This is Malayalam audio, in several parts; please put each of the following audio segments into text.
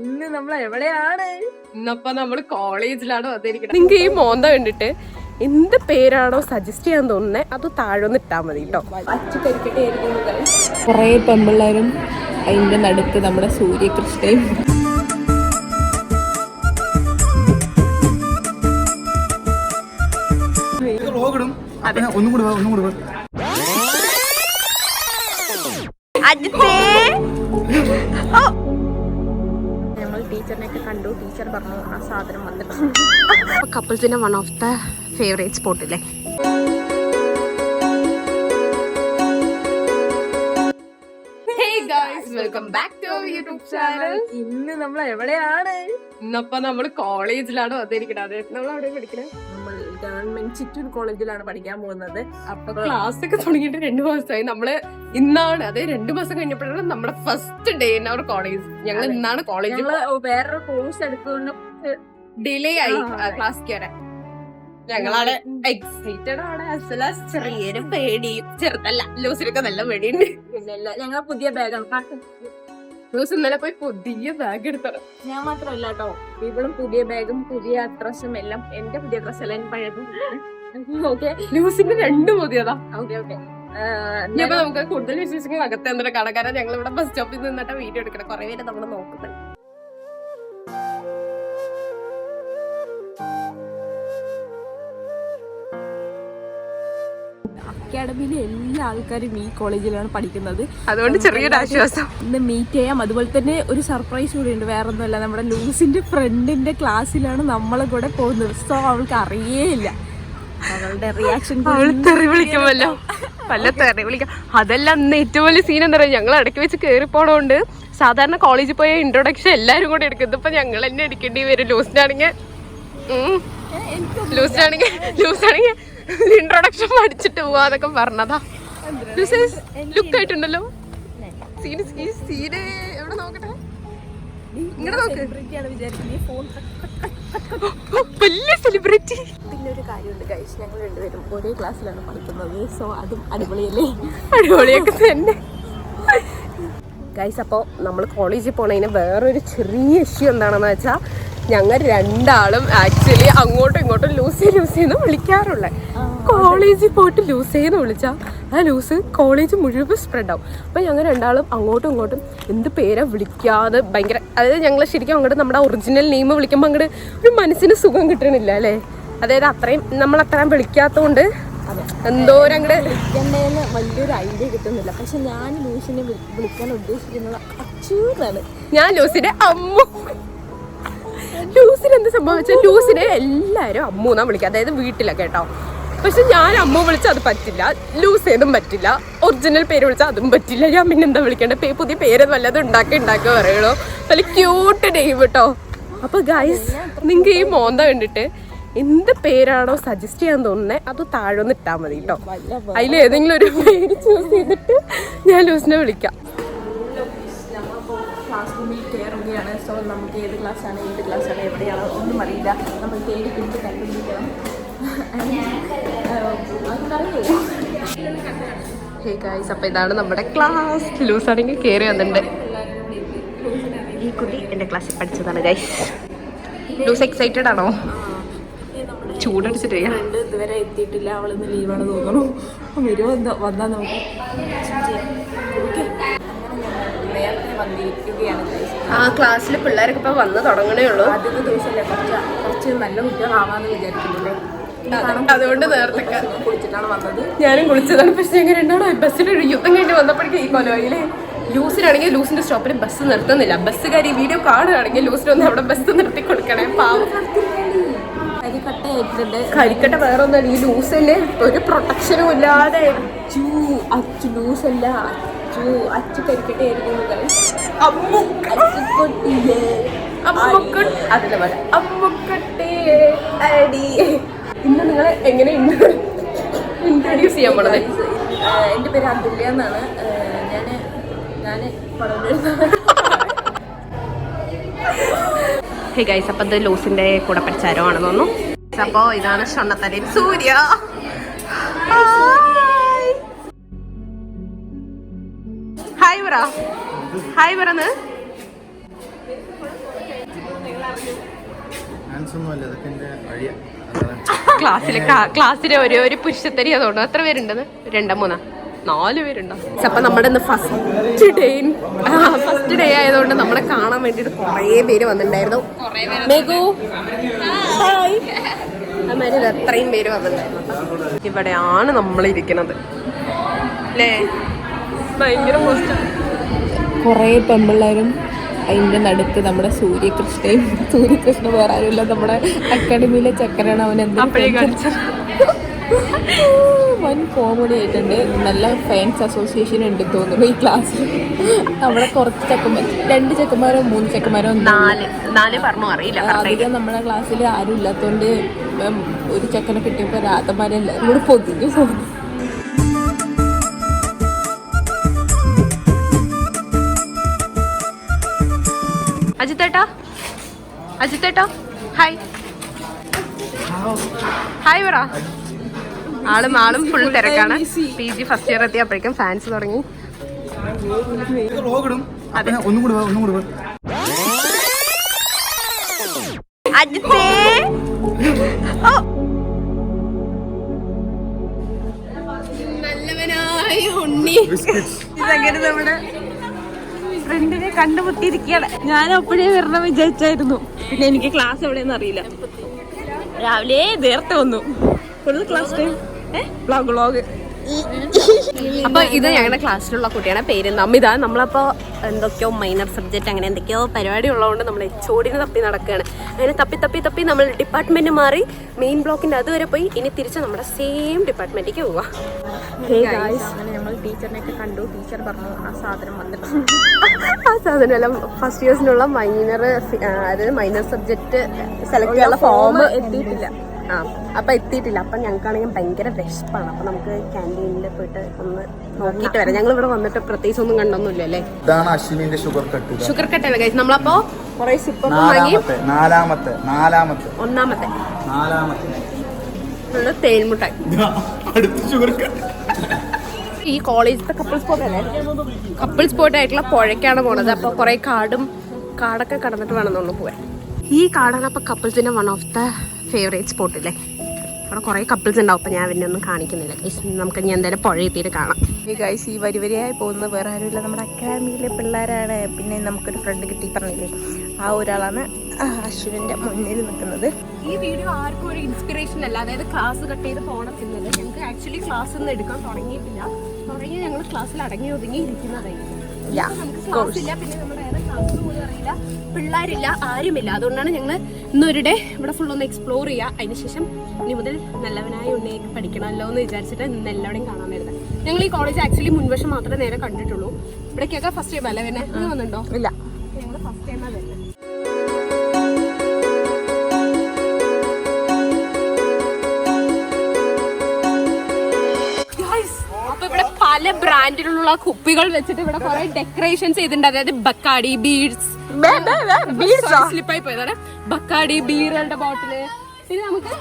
ഇന്ന് നമ്മൾ എവിടെയാണ്? ഇന്നപ്പോ നമ്മൾ കോളേജിലാണ് വന്നിരിക്കുന്നത് നിങ്ങൾക്ക് ഈ മോന്ത കണ്ടിട്ട് എന്ത് പേരാണോ സജസ്റ്റ് ചെയ്യാൻ തോന്നുന്നത് അത് താഴെ ഇട്ടാ മതി കേട്ടോ കുറെ പെമ്പിള്ളേരും അതിന്റെ നടുക്ക് നമ്മുടെ സൂര്യകൃഷ്ണയും. ഒന്നും കൂടി ഒന്നും കൂടി വാ. ടീച്ചറിനെയൊക്കെ കണ്ടു. ടീച്ചർ പറഞ്ഞു ആ സാധനം വന്നിട്ടുണ്ട് കപ്പിൾസിന്റെ one of the favourite spot അല്ലേ welcome back to YouTube channel ഇന്ന് നമ്മൾ എവിടെയാണ് ഇന്നപ്പോ നമ്മൾ കോളേജിലാണ് വന്നിരിക്കുന്നത് അതെ നമ്മൾ അവിടെ പഠിക്കണേ? നമ്മൾ ഗവൺമെന്റ് ചിറ്റൂർ കോളേജിലാണ് പഠിക്കാൻ പോകുന്നത്. അപ്പൊ ക്ലാസ് ഒക്കെ തുടങ്ങിയിട്ട് രണ്ടു മാസമായി. നമ്മൾ ഇന്നാണ് അതെ രണ്ടു മാസം കഴിഞ്ഞപ്പോഴാണ് നമ്മുടെ first day in our college ഞങ്ങൾ ഇന്നാണ് കോളേജ് വേറൊരു കോഴ്സ് എടുത്തുകൊണ്ട് ഡിലേ ആയി. ക്ലാസ് കയറാൻ ഞങ്ങളാണ് എക്സൈറ്റഡ് ആണ്. Well ചെറിയൊരു പേടിയും ചെറുതല്ല ലൂസിനൊക്കെ നല്ല പേടിയുണ്ട്. പിന്നെ ഞങ്ങൾ പുതിയ ബാഗാണ് ലൂസ് ഇന്നലെ പോയി പുതിയ ബാഗ് എടുത്തത് ഞാൻ മാത്രമല്ല കേട്ടോ ഇവളും പുതിയ ബാഗും പുതിയ ഡ്രസ്സും എല്ലാം എന്റെ പുതിയ ഡ്രസ്സല്ല എന്റെ പഴയതും ഓക്കെ ലൂസിന്റെ രണ്ടും പുതിയതാ. ഓക്കെ ഓക്കെ നമുക്ക് കൂടുതൽ വിശ്വസിക്കുന്ന അകത്ത് എന്തൊരു കടക്കാരൻ ഞങ്ങൾ ഇവിടെ ബസ് സ്റ്റോപ്പിൽ നിന്നിട്ട് വീഡിയോ എടുക്കണം. കുറെ പേര് നമ്മൾ നോക്കുന്നത് അക്കാഡമിയിലെ എല്ലാ ആൾക്കാരും ഈ കോളേജിലാണ് പഠിക്കുന്നത്. അതുകൊണ്ട് ചെറിയൊരു ആശ്വാസം. ഇന്ന് മീറ്റ് ചെയ്യാം. അതുപോലെ തന്നെ ഒരു സർപ്രൈസ് കൂടി ഉണ്ട്. വേറെ ഒന്നുമല്ല നമ്മുടെ ലൂസിന്റെ ഫ്രണ്ടിന്റെ ക്ലാസ്സിലാണ് നമ്മളെ കൂടെ പോകുന്നത്. സോ അവൾക്ക് അറിയേയില്ല അവളുടെ റിയാക്ഷൻ അവൾ തെറി വിളിക്കുമല്ലോ. വല്ല തെറി വിളിക്കാം. അതല്ല അന്ന് ഏറ്റവും വലിയ സീൻ എന്താ പറയുക ഞങ്ങൾ ഇടയ്ക്ക് വെച്ച് കയറി പോണോണ്ട് സാധാരണ കോളേജിൽ പോയ ഇൻട്രൊഡക്ഷൻ എല്ലാവരും കൂടെ എടുക്കുന്നത് ഇപ്പൊ ഞങ്ങൾ തന്നെ എടുക്കേണ്ടി വരും. ലൂസിനാണെങ്കിൽ ലൂസിനാണെങ്കിൽ ലൂസിനാണെങ്കിൽ ഇൻട്രൊഡക്ഷൻ പഠിച്ചിട്ട് പോവാന്നൊക്കെ പറഞ്ഞതാ. ലുക്ക് ആയിട്ടുണ്ടല്ലോ. സീന് സീന് എവിടെ നോക്കട്ടെ? ഇങ്ങോട്ട് നോക്ക്. വലിയ സെലിബ്രിറ്റി പിന്നെ ഒരു കാര്യമുണ്ട് കഴിച്ച് ഞങ്ങൾ രണ്ടുപേരും ഒരേ ക്ലാസ്സിലാണ് പഠിക്കുന്നത്. സോ അതും അടിപൊളിയല്ലേ? അടിപൊളിയൊക്കെ തന്നെ. ഗൈസ് അപ്പോൾ നമ്മൾ കോളേജിൽ പോണതിന് വേറൊരു ചെറിയ ഇഷ്യൂ എന്താണെന്ന് വെച്ചാൽ ഞങ്ങൾ രണ്ടാളും ആക്ച്വലി അങ്ങോട്ടും ഇങ്ങോട്ടും ലൂസി ലൂസി എന്ന് വിളിക്കാറുള്ളത് കോളേജിൽ പോയിട്ട് ലൂസ് ചെയ്യുന്ന വിളിച്ചാൽ ആ ലൂസ് കോളേജ് മുഴുവൻ സ്പ്രെഡ് ആവും. അപ്പോൾ ഞങ്ങൾ രണ്ടാളും അങ്ങോട്ടും ഇങ്ങോട്ടും എന്ത് പേരാ വിളിക്കാതെ ഭയങ്കര അതായത് ഞങ്ങൾ ശരിക്കും അങ്ങോട്ട് നമ്മുടെ ഒറിജിനൽ നെയിം വിളിക്കുമ്പോൾ അങ്ങോട്ട് ഒരു മനസ്സിന് സുഖം കിട്ടണില്ല അല്ലേ? അതായത് അത്രയും നമ്മൾ അത്രയും വിളിക്കാത്തതുകൊണ്ട് എന്തോരം അങ്ങോട്ട് വിളിക്കണ്ടേന്ന് വലിയൊരു ഐഡിയ കിട്ടുന്നില്ല. പക്ഷെ ഞാൻ ലൂസിനെ വിളിക്കാൻ ഉദ്ദേശിക്കുന്നത് അച്ചൂന്നാണ് ഞാൻ ലൂസിന്റെ അമ്മ. ലൂസിന് എന്ത് സംഭവിച്ചാൽ ലൂസിനെ എല്ലാരും അമ്മൂന്നാ വിളിക്കുക. അതായത് വീട്ടിലൊക്കെ കേട്ടോ. പക്ഷെ ഞാൻ അമ്മ വിളിച്ചാൽ അത് പറ്റില്ല. ലൂസ് ചെയ്തും പറ്റില്ല. ഒറിജിനൽ പേര് വിളിച്ചാൽ അതും പറ്റില്ല. ഞാൻ പിന്നെ എന്താ വിളിക്കേണ്ട? പേ പുതിയ പേര് വല്ലതും ഉണ്ടാക്കി ഉണ്ടാക്കി പറയുള്ളൂ. നല്ല ക്യൂട്ട് നെയിം കേട്ടോ അപ്പൊ ഗൈസ് നിങ്ങൾക്ക് ഈ മോന്ത കണ്ടിട്ട് എന്ത് പേരാണോ സജസ്റ്റ് ചെയ്യാൻ തോന്നുന്നത് അത് താഴെ ഇട്ടാ മതി കേട്ടോ അതിൽ ഏതെങ്കിലും ഒരു പേര് ചൂസ് ചെയ്തിട്ട് ഞാൻ ലൂസിനെ വിളിക്കാം. ക്ലാസ് റൂമിൽ സോ നമുക്ക് ഏത് ക്ലാസ്സാണ് ഏത് ക്ലാസ്സാണ് എവിടെയാണ് ഒന്നും അറിയില്ല. നമ്മൾ തേടി പിടിച്ച് കണ്ടുപിടിക്കണം. ഹേ ഗായ്സ് അപ്പോൾ ഇതാണ് നമ്മുടെ ക്ലാസ് ലൂസ് ആണെങ്കിൽ കയറി വന്നിട്ടുണ്ട്. ഈ കുട്ടി എന്റെ ക്ലാസ്സിൽ പഠിച്ചതാണ് ഗൈസ് ലൂസ് എക്സൈറ്റഡ് ആണോ? ചൂടടിച്ചിട്ട്. ഇതുവരെ എത്തിയിട്ടില്ല അവളിന്ന് ലീവാണ് തോന്നുന്നു വരുമോ എന്തോ വന്നാൽ നമുക്ക്. ആ ക്ലാസ്സിൽ പിള്ളേരൊക്കെ ഇപ്പോൾ വന്ന് തുടങ്ങണേ ഉള്ളൂ. ആദ്യത്തെ ദിവസമല്ലേ? കുറച്ച് കുറച്ച് നല്ല കുട്ടികളാവാന്ന് വിചാരിക്കുന്നില്ലേ അതുകൊണ്ട് നേരത്തെ ഞാനും കുളിച്ചതാണ്. പക്ഷെ ഞങ്ങൾ രണ്ടാളും ഒരു യുദ്ധം കഴിഞ്ഞ് വന്നപ്പോഴേക്കും ഈ കൊലോയിലെ ലൂസിനാണെങ്കിൽ ലൂസിന്റെ സ്റ്റോപ്പിൽ ബസ് നിർത്തുന്നില്ല. ബസ്സുകാർ ഈ വീഡിയോ കാണുകയാണെങ്കിൽ ലൂസിനൊന്ന് അവിടെ ബസ് നിർത്തി കൊടുക്കണേ. പാവം. കരിക്കട്ട വേറെ ഒന്നാണ് ഈ ലൂസിന് ഒരു പ്രൊട്ടക്ഷനും ഇല്ലാതെ. അച്ചു അച്ചു ലൂസല്ല. അച്ചു അച്ചു കരിക്കട്ടയായിരുന്നു. അച്ചുകൊട്ടിയേ. അമ്മുക്കുട്ടി. അതിലെ പോലെ അമ്മുക്കുട്ടി. അടി ഇന്ന് നിങ്ങളെ എങ്ങനെ ഇൻട്രൊഡ്യൂസ് ചെയ്യാൻ പോണത്? എന്റെ പേര് അതുല്യ എന്നാണ്. ഞാൻ ഞാൻ പറഞ്ഞു ഹേ ഗൈസ് അപ്പം ഇത് ലൂസിന്റെ കൂടെ പഠിച്ചാരമാണെന്ന് തോന്നുന്നു. അപ്പോൾ ഇതാണ് ഷൊണ്ണത്തലയിൽ സൂര്യ. ഹായ് പറ ഹായ് അല്ല അതൊക്കെ വഴിയാ. അതാണ്. ക്ലാസ്സിലെ ക്ലാസ്സിലെ ഒരു ഒരു പുരുഷത്തരി അതുകൊണ്ട്. എത്ര പേരുണ്ടെന്ന്? രണ്ടോ മൂന്നാ? നാല് പേരുണ്ടോ? അപ്പൊ നമ്മുടെ ഇന്ന് ഫസ്റ്റ് ഡേ ഫസ്റ്റ് ഡേ ആയതുകൊണ്ട് നമ്മളെ കാണാൻ വേണ്ടിട്ട് കുറേ പേര് വന്നിട്ടുണ്ടായിരുന്നു. മേഘു. ഹായ്. എത്രയും പേര് വന്നിട്ടുണ്ടായിരുന്നു. ഇവിടെയാണ് നമ്മൾ ഇരിക്കുന്നത് അല്ലേ ഭയങ്കര കുറേ പെമ്പിള്ളേരും അതിന്റെ നടുക്ക് നമ്മുടെ സൂര്യകൃഷ്ണയും സൂര്യകൃഷ്ണ വേറെ ആരുമില്ല നമ്മുടെ അക്കാഡമിയിലെ ചക്കരാണ് അവൻ എന്താ വൻ കോമഡി ആയിട്ടുണ്ട്. നല്ല ഫാൻസ് അസോസിയേഷൻ ഉണ്ട് തോന്നുന്നു ഈ ക്ലാസ്സിൽ നമ്മളെ കുറച്ച് ചെക്കന്മാർ രണ്ട് ചെക്കന്മാരോ മൂന്ന് ചെക്കന്മാരോ നാല് നാല് പറഞ്ഞു? അറിയില്ല അധികം നമ്മുടെ ക്ലാസ്സിൽ ആരും ഇല്ലാത്തതുകൊണ്ട് ഒരു ചെക്കനെ കിട്ടിയപ്പോൾ രാധമാരെല്ലാം കൂടെ പൊതിഞ്ഞു. തോന്നി അജിത്തേട്ടാ? അജിത്തേട്ടാ? ഹായ് ഹായ് പറ. ആളും ആളും ഫുൾ തിരക്കാണ്. പി ജി ഫസ്റ്റ് ഇയർ എത്തിയപ്പോഴേക്കും ഫാൻസ് തുടങ്ങി. അജിത്തേ. നല്ലവനായ ഉണ്ണി. ഇതങ്ങനെ നമ്മുടെ ഫ്രണ്ടിനെ കണ്ടുമുട്ടിയിരിക്കുകയാണ്. ഞാൻ അപ്പോഴേ വരണം വിചാരിച്ചായിരുന്നു. പിന്നെ എനിക്ക് ക്ലാസ് എവിടെയെന്ന് അറിയില്ല. രാവിലെ നേരത്തെ വന്നു. ക്ലാസ് ടൈം ഏഹ് ബ്ലോഗ് ബ്ലോഗ് അപ്പൊ ഇത് ഞങ്ങളുടെ ക്ലാസ്സിലുള്ള കുട്ടിയാണ് പേര് നമിത. നമ്മളപ്പോ എന്തൊക്കെയോ മൈനർ സബ്ജക്റ്റ് അങ്ങനെ എന്തൊക്കെയോ പരിപാടി ഉള്ളതുകൊണ്ട് നമ്മൾ എച്ച് ഓടിന് തപ്പി നടക്കുകയാണ് അങ്ങനെ തപ്പി തപ്പി തപ്പി നമ്മൾ ഡിപ്പാർട്ട്മെന്റ് മാറി മെയിൻ ബ്ലോക്കിന്റെ അതുവരെ പോയി. ഇനി തിരിച്ച് നമ്മുടെ സെയിം ഡിപ്പാർട്ട്മെന്റിലേക്ക് പോവാ. അങ്ങനെ ഞങ്ങൾ ടീച്ചറിനെയൊക്കെ കണ്ടു. ടീച്ചർ പറഞ്ഞു ആ സാധനം ആ സാധനം എല്ലാം ഫസ്റ്റ് ഇയേഴ്സിനുള്ള മൈനർ അതായത് മൈനർ സബ്ജക്റ്റ് സെലക്ട് ചെയ്യാനുള്ള ഫോം എത്തിയിട്ടില്ല. ആ അപ്പൊ എത്തിയിട്ടില്ല. അപ്പൊ ഞങ്ങൾക്കാണെങ്കിൽ ഭയങ്കര വിശപ്പാണ്. അപ്പൊ നമുക്ക് ക്യാന്റീനിൽ പോയിട്ട് ഒന്ന് നോക്കിയിട്ട് വരാം. ഞങ്ങൾ ഇവിടെ വന്നിട്ട് പ്രത്യേകിച്ച് ഒന്നും കണ്ടൊന്നുമില്ല അല്ലേ? ഇതാണ് അശ്വിനിന്റെ ഷുഗർ കട്ട് ഷുഗർ കട്ട് കഴിച്ചു നമ്മളപ്പോ കുറെ സിപ്പ് വാങ്ങി നാലാമത്തെ നാലാമത്തെ ഒന്നാമത്തെ. നാലാമത്തെ. തേൻമുട്ടായി. അടുത്ത ഷുഗർ കട്ട് ഈ കോളേജിലത്തെ കപ്പിൾ സ്പോട്ട് അല്ലേ? കപ്പിൾ സ്പോട്ട് ആയിട്ടുള്ള പുഴയ്ക്കാണ് പോണത്. അപ്പോൾ കുറേ കാടും കാടൊക്കെ കടന്നിട്ട് വേണം നമ്മൾ പോവാൻ. ഈ കാടാണ് അപ്പോൾ കപ്പിൾസിന്റെ one of the favourite spot അല്ലേ അവിടെ കുറേ കപ്പിൾസ് ഉണ്ടാവും അപ്പം ഞാൻ പിന്നെ ഒന്നും കാണിക്കുന്നില്ല. നമുക്ക് ഇനി എന്തായാലും പുഴ എത്തിയിട്ട് കാണാം. ഈ ഗൈസ് ഈ വരി വരിയായി പോകുന്നത് വേറെ ആരുമില്ല. നമ്മുടെ അക്കാഡമിയിലെ പിള്ളേരാണ്. പിന്നെ നമുക്കൊരു ഫ്രണ്ട് കിട്ടി പറഞ്ഞില്ലേ? ആ ഒരാളാണ് അശ്വിനിന്റെ മുന്നിൽ നിൽക്കുന്നത്. ഈ വീഡിയോ ആർക്കും ഒരു ഇൻസ്പിറേഷൻ അല്ല. അതായത് ക്ലാസ് കട്ട് ചെയ്ത് പോകണം എന്നത് ഞങ്ങൾക്ക് ആക്ച്വലി ക്ലാസ് ഒന്നും എടുക്കാൻ തുടങ്ങിയിട്ടില്ല. തുടങ്ങി ഞങ്ങൾ ക്ലാസ്സിൽ അടങ്ങി ഒതുങ്ങി ഇരിക്കുന്നതായിരിക്കും. പിള്ളേരില്ല ആരുമില്ല. അതുകൊണ്ടാണ് ഞങ്ങൾ ഇന്നൊരു ഡേ ഇവിടെ ഫുൾ ഒന്ന് എക്സ്പ്ലോർ ചെയ്യുക അതിനുശേഷം ഇനി മുതൽ നല്ലവനായ ഉണ്ണിയൊക്കെ പഠിക്കണമല്ലോ എന്ന് വിചാരിച്ചിട്ട് ഇന്ന് എല്ലാവരെയും കാണാൻ വരുന്നത്. ഞങ്ങൾ ഈ കോളേജ് ആക്ച്വലി മുൻവശം മാത്രമേ നേരെ കണ്ടിട്ടുള്ളൂ. ഇവിടേക്കൊക്കെ ഫസ്റ്റ് ബലവനെ വന്നിട്ടുണ്ടോ? ഇല്ല. പല ബ്രാൻഡിലുള്ള കുപ്പികൾ വെച്ചിട്ട് ഇവിടെ കുറെ ഡെക്കറേഷൻസ് ചെയ്തിട്ടുണ്ട്. അതായത് ബക്കാടി ബീഡ്സ്. സ്ലിപ്പായി പോയതാണ്. ബക്കാടി ബീറുകളുടെ ബോട്ടിൽ ഇത് നമുക്ക്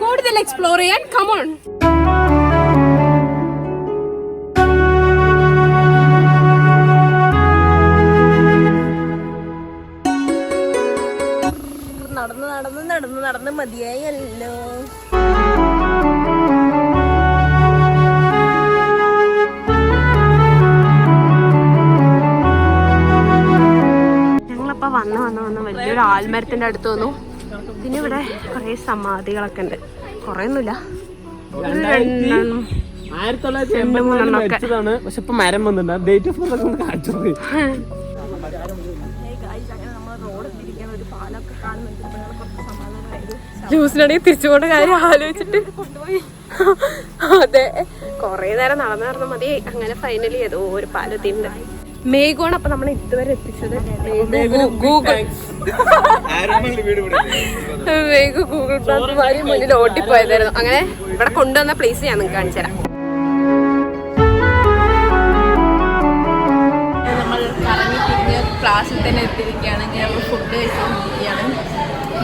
കൂടുതൽ എക്സ്പ്ലോർ ചെയ്യാൻ. കമോൺ ആൽമരത്തിന്റെ അടുത്ത് വന്നു. പിന്നെ ഇവിടെ കുറെ സമാധികളൊക്കെ ഉണ്ട്. കുറെ ഒന്നുമില്ല ആയിരത്തി തൊള്ളായിരത്തി പക്ഷെ ഇപ്പൊ മരം വന്നിട്ടുണ്ട്. ഡേറ്റ് ഓഫ് ബർത്ത് ഒക്കെ കാണിച്ചത് ജ്യൂസിനാണെങ്കിൽ തിരിച്ചു പോകേണ്ട കാര്യം ആലോചിച്ചിട്ട് അതെ. കൊറേ നേരം നടന്നു നടന്നു മതി. അങ്ങനെ ഫൈനലി ഏതോ ഒരു പാലത്തിന്റെ മേഘമാണ് അപ്പൊ നമ്മളെ ഇതുവരെ എത്തിച്ചത് ഗൂഗിൾ വേഗം ഗൂഗിൾ മാറി മുന്നിൽ ഓട്ടിപ്പോയതായിരുന്നു അങ്ങനെ ഇവിടെ കൊണ്ടുവന്ന പ്ലേസ് ഞാൻ നിങ്ങൾക്ക് കാണിച്ചു തരാം. ക്ലാസ്സിൽ തന്നെ എത്തിയിരിക്കുകയാണെങ്കിൽ നമ്മൾ ഫുഡ് കഴിച്ചുകൊണ്ടിരിക്കുകയാണ്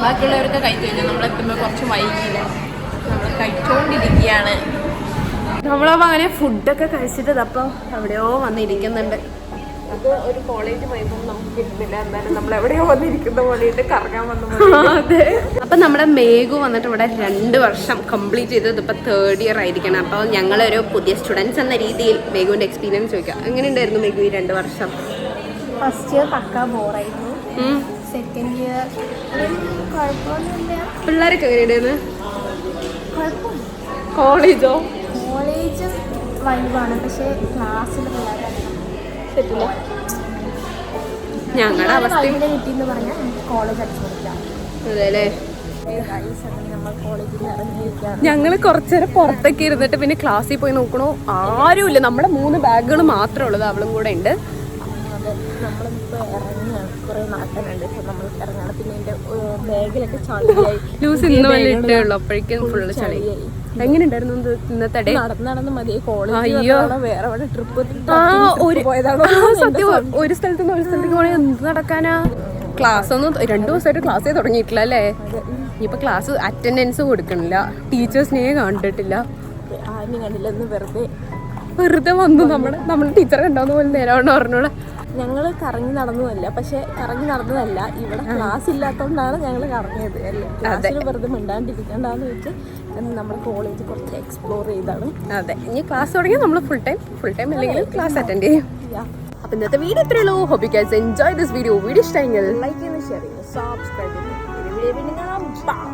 ബാക്കിയുള്ളവരൊക്കെ കഴിച്ചു കഴിഞ്ഞാൽ നമ്മളെത്തുമ്പോൾ കുറച്ച് വൈകിയില്ല? നമ്മൾ കഴിച്ചുകൊണ്ടിരിക്കുകയാണ് നമ്മളപ്പോ അങ്ങനെ ഫുഡൊക്കെ കഴിച്ചിട്ട് അപ്പൊ എവിടെയോ വന്നിരിക്കുന്നുണ്ട്. ഇത് ഒരു കോളേജ് വൈബും നമുക്ക് കിട്ടുന്നില്ല. എന്നാലും നമ്മൾ എവിടെയോ വന്നിരിക്കുന്ന പോലെയിട്ട് കറങ്ങാൻ വന്നു അതെ. അപ്പൊ നമ്മുടെ മേഘു വന്നിട്ട് ഇവിടെ രണ്ട് വർഷം കംപ്ലീറ്റ് ചെയ്തത് ഇപ്പൊ തേർഡ് ഇയർ ആയിരിക്കണം. അപ്പോൾ ഞങ്ങളൊരു പുതിയ സ്റ്റുഡൻസ് എന്ന രീതിയിൽ മേഘുവിന്റെ എക്സ്പീരിയൻസ് ചോദിക്കാം. എങ്ങനെയുണ്ടായിരുന്നു മേഘു ഈ രണ്ട് വർഷം? ഫസ്റ്റ് ഇയർ പക്ക ബോറായിരുന്നു സെക്കൻഡ് ഇയർ കുഴപ്പമൊന്നുമില്ല. പിള്ളേരൊക്കെ എങ്ങനെയുണ്ടായിരുന്നു? കോളേജോ കോളേജ് വൈബാണ് പക്ഷേ ക്ലാസ്സിൽ പിള്ളേരെ സെറ്റില്ല ഞങ്ങളുടെ അവസ്ഥ വൈബിനെ കിട്ടിയെന്ന് പറഞ്ഞാൽ നമുക്ക് കോളേജ് അടിച്ചു അതെ അല്ലേ ഗൈസ് അങ്ങനെ നമ്മൾ കോളേജിൽ ഇറങ്ങിയിരിക്കുകയാണ് ഞങ്ങൾ കുറച്ചേരം പുറത്തൊക്കെ ഇരുന്നിട്ട് പിന്നെ ക്ലാസ്സിൽ പോയി നോക്കണു. ആരുമില്ല. നമ്മുടെ മൂന്ന് ബാഗുകൾ മാത്രമേ ഉള്ളത് അവളും കൂടെ ഉണ്ട്. ചളിയായി. ലൂസ് ഇന്ന് വല്ല ഇട്ടേ ഉള്ളൂ. അപ്പോഴേക്കും ഫുള്ള് ചളി. എങ്ങനെയുണ്ടായിരുന്നു ഉണ്ടായിരുന്നു ഇന്നത്തെ ഡേ നടന്ന് നടന്ന് മതി അയ്യോ. വേറെ ട്രിപ്പ് സത്യം. ഒരു സ്ഥലത്ത് നിന്ന് ഒരു സ്ഥലത്തേക്ക് പോണേ എന്ത് നടക്കാനാ? ക്ലാസ് ഒന്നും രണ്ടു ദിവസമായിട്ട് ക്ലാസ്സേ തുടങ്ങിയിട്ടില്ല അല്ലേ? ഇനിയിപ്പോ ക്ലാസ് അറ്റൻഡൻസ് കൊടുക്കണില്ല. ടീച്ചേഴ്സിനെ കണ്ടിട്ടില്ല. വെറുതെ. വെറുതെ വന്നു നമ്മൾ. നമ്മുടെ ടീച്ചറെ കണ്ടോന്ന് പോലും നേരം പറഞ്ഞോളെ ഞങ്ങൾ കറങ്ങി നടന്നതല്ല പക്ഷെ കറങ്ങി നടന്നതല്ല. ഇവിടെ ക്ലാസ് ഇല്ലാത്തതുകൊണ്ടാണ് ഞങ്ങൾ കറങ്ങിയത്. അല്ലേ? ക്ലാസ്സിൽ വെറുതെ മിണ്ടാണ്ടിരിക്കണ്ടെന്ന് വെച്ച് നമ്മൾ കോളേജ് കുറച്ച് എക്സ്പ്ലോർ ചെയ്താണ്. അതെ. ഇനി ക്ലാസ് തുടങ്ങിയാൽ നമ്മൾ ഫുൾ ടൈം ഫുൾ ടൈം അല്ലെങ്കിൽ ക്ലാസ് അറ്റൻഡ് ചെയ്യും. അപ്പൊ ഇന്നത്തെ വീഡിയോ ഇത്രയേ ഉള്ളൂ. Hobby guys enjoy this video video ഇഷ്ടമെങ്കിൽ ലൈക്ക് ചെയ്യുന്നു ഷെയർ ചെയ്യുന്നു സബ്സ്ക്രൈബ് ചെയ്യുന്നു. വീഡിയോ വീണ്ടും കാണാം.